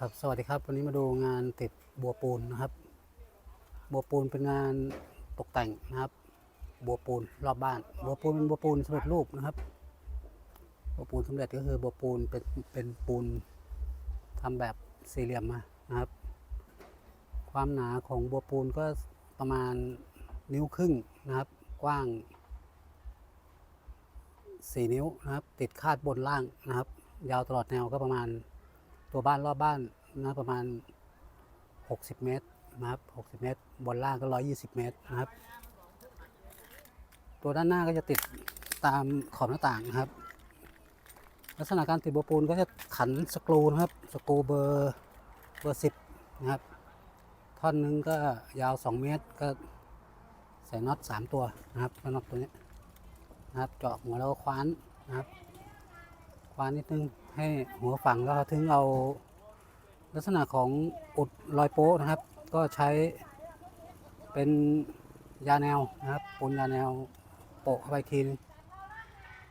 ครับสวัสดีครับวันนี้มาดูงานติดบัวปูนนะครับ บัวปูนเป็นงานตกแต่งนะครับ บัวปูนรอบบ้าน บัวปูนเป็นบัวปูนสำเร็จรูปนะครับ บัวปูนสำเร็จก็คือบัวปูนเป็นเป็นปูนทำแบบสี่เหลี่ยมมานะครับ ความหนาของบัวปูนก็ประมาณนิ้วครึ่งนะครับ กว้าง 4 นิ้วนะครับ ติดคาดบนล่างนะครับ ยาวตลอดแนวก็ประมาณ ตัวบ้านรอบบ้านนะประมาณ 60 เมตรนะครับ60 เมตร บนล่างก็ 120 เมตรนะครับ ตัวด้านหน้าก็จะติดตามขอบหน้าต่างนะครับ ลักษณะการติดบัวปูนก็จะขันสกรูนะครับ สกรูเบอร์เบอร์สิบนะครับ ท่อนหนึงก็ยาว 2 เมตรก็ใส่น็อต 3 ตัวนะครับแล้วน็อตตัวนี้นะครับ เจาะหัวแล้วก็คว้านนะครับ คว้านนิดนึง ให้หัวฝังแล้วถึงเอาลักษณะของอุดรอยโป๊ะนะครับ ก็ใช้เป็นยาแนวนะครับปูนยาแนวโปะเข้าไปอีกทีน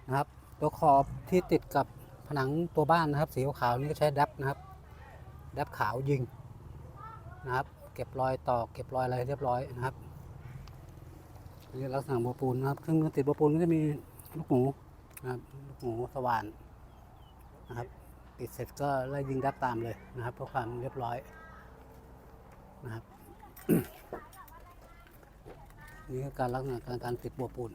นะครับ ตัวขอบที่ติดกับผนังตัวบ้านนะครับ สีขาวนี่ก็ใช้ดับนะครับดับขาวยิงนะครับ เก็บรอยตอกเก็บรอยอะไรเรียบร้อยนะครับนี่ลักษณะบัวปูนนะครับเครื่งติดบัวปูนก็จะมีลูกหมูนะครับลูกหมูสว่าน นะครับ ติดเสร็จก็ไล่ยิงดับตามเลยนะครับเพื่อความเรียบร้อยนะครับนี่คือการลักษณะการการติดบัวปูน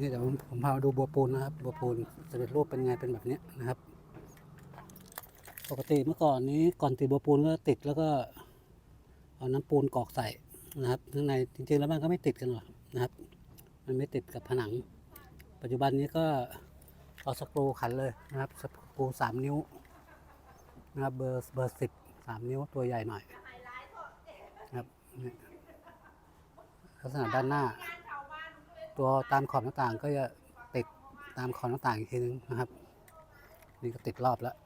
นี่เดี๋ยวผมพาดูบัวปูนนะครับ บัวปูนสำเร็จรูปเป็นไงเป็นแบบนี้นะครับ ปกติเมื่อก่อนนี้ก่อนติดบัวปูนก็ติดแล้วก็ เอาน้ำปูนกอกใส่นะครับข้างในจริงๆแล้วมันก็ไม่ติดกันหรอกนะครับ มันไม่ติดกับผนัง ปัจจุบันนี้ก็เอาสกรูขันเลยนะครับสกรูสามนิ้วนะครับเบอร์เบอร์สิบสามนิ้วตัวใหญ่หน่อยนะครับนี่ลักษณะด้านหน้า ตัวตามขอบหน้าต่างก็จะติดตามขอบหน้าต่างอีกทีนึงนะครับ นี่ก็ติดรอบแล้ว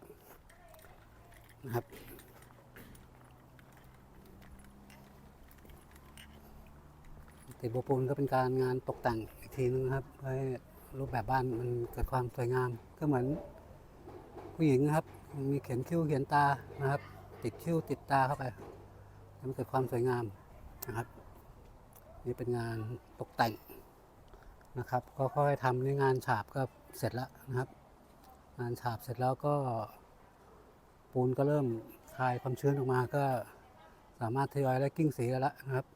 นะครับ ติดบัวปูนก็เป็นการงานตกแต่งอีกทีนึงครับให้รูปแบบบ้านมันเกิดความสวยงาม ก็เหมือนผู้หญิงนะครับ มีเขียนคิ้วเขียนตานะครับ ติดคิ้วติดตาเข้าไปให้มันเกิดความสวยงามนะครับ นี่เป็นงานตกแต่งนะครับ ก็ค่อยๆทำในงานฉาบก็เสร็จแล้วนะครับ งานฉาบเสร็จแล้วก็ปูนก็เริ่มคลายความชื้นออกมาก็สามารถทยอยและกิ้งสีแล้วนะครับ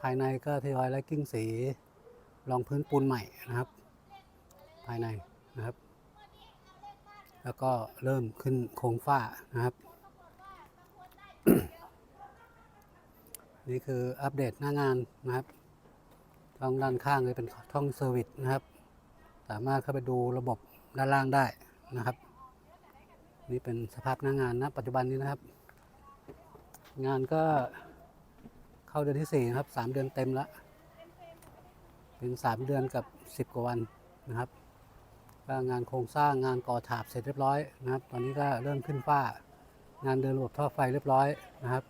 ภายในก็ทยอยและกิ้งสีรองพื้นปูนใหม่นะครับ ภายในนะครับ แล้วก็เริ่มขึ้นโครงฝ้านะครับ นี่คืออัปเดตหน้างานนะครับช่องด้านข้างเลยเป็นช่องเซอร์วิสนะครับ สามารถเข้าไปดูระบบด้านล่างได้นะครับ นี่เป็นสภาพหน้างานนะปัจจุบันนี้นะครับ งานก็ เข้าเดือนที่สี่นะครับสามเดือนเต็มแล้วเป็นสามเดือนกับสิบกว่าวันนะครับก็งานโครงสร้างงานก่อฉาบเสร็จเรียบร้อยนะครับ ตอนนี้ก็เริ่มขึ้นฝ้างานเดินระบบท่อไฟเรียบร้อยนะครับ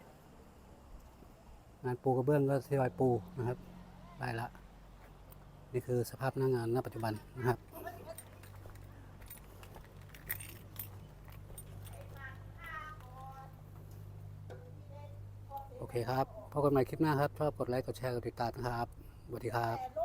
งานปูกระเบื้องก็ทยอยปูนะครับ ได้ละ นี่คือสภาพหน้างานณปัจจุบันนะครับ โอเคครับพบกันใหม่คลิปหน้าครับ ชอบกดไลค์ กดแชร์ กดติดตามนะครับสวัสดีครับ